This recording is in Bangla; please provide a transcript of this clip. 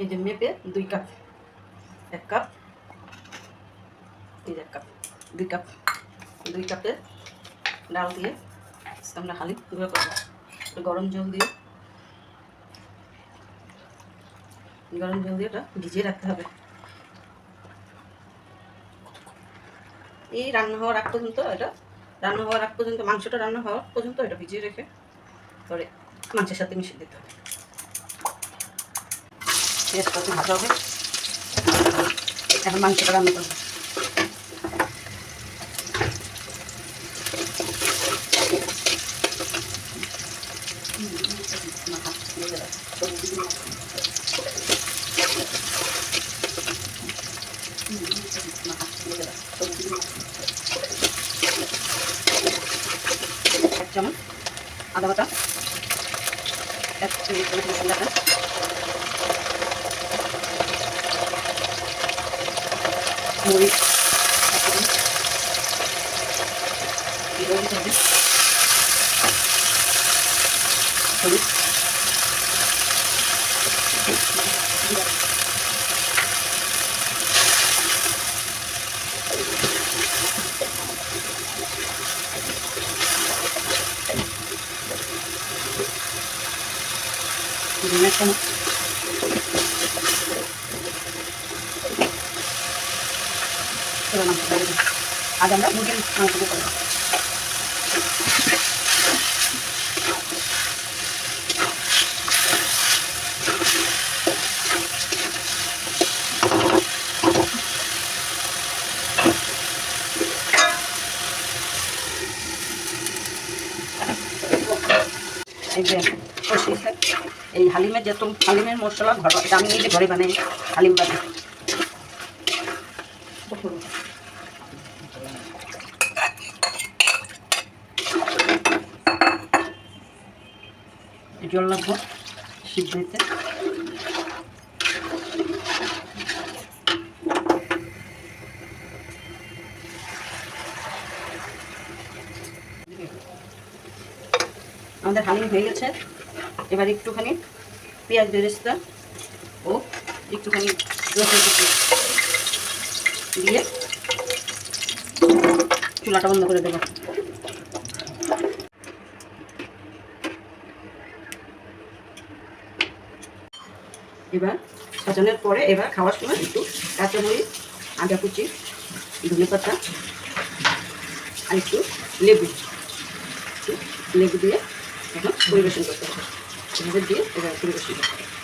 এই যে মেপে দুই কাপ, এক কাপ, এই এক কাপ, দুই কাপ, দুই কাপে ডাল দিয়ে আমরা হালি গুঁড়ো করব। একটু গরম জল দিয়ে, গরম জল দিয়ে ওটা ভিজিয়ে রাখতে হবে। এই রান্না হওয়ার আগ পর্যন্ত এটা রান্না হওয়ার আগ পর্যন্ত, মাংসটা রান্না হওয়ার পর্যন্ত এটা ভিজিয়ে রেখে পরে মাংসের সাথে মিশিয়ে দিতে হবে। একটু ভাজা হবে? এখন মাংসটা রান্না করব। এক চামচ আদা বাটা এক রসুন বাটা মরিচ এক চামচ জিরে দিতে হবে হলুদ দিন এক চামচ এবার মাংস দিয়ে দিই আজ আমরা মাংস এই যে হালিমের যত হালিমের মশলা ঘর এটা আমি নিজে ঘরে বানাই হালিম বানাই জল লাগবো আমাদের হানি হয়ে গেছে। এবার একটুখানি পেঁয়াজ বেরেস্তা ও একটুখানি রসুন দিয়ে চুলাটা বন্ধ করে দেবো। এবার সাজানোর পরে এবার খাওয়ার সময় একটু কাঁচামরিচ আদা কুচি ধনে পাতা আর একটু লেবু। লেবু দিয়ে এখন পরিবেশন করতে হবে। দিয়ে এবার পরিবেশন করতে হবে।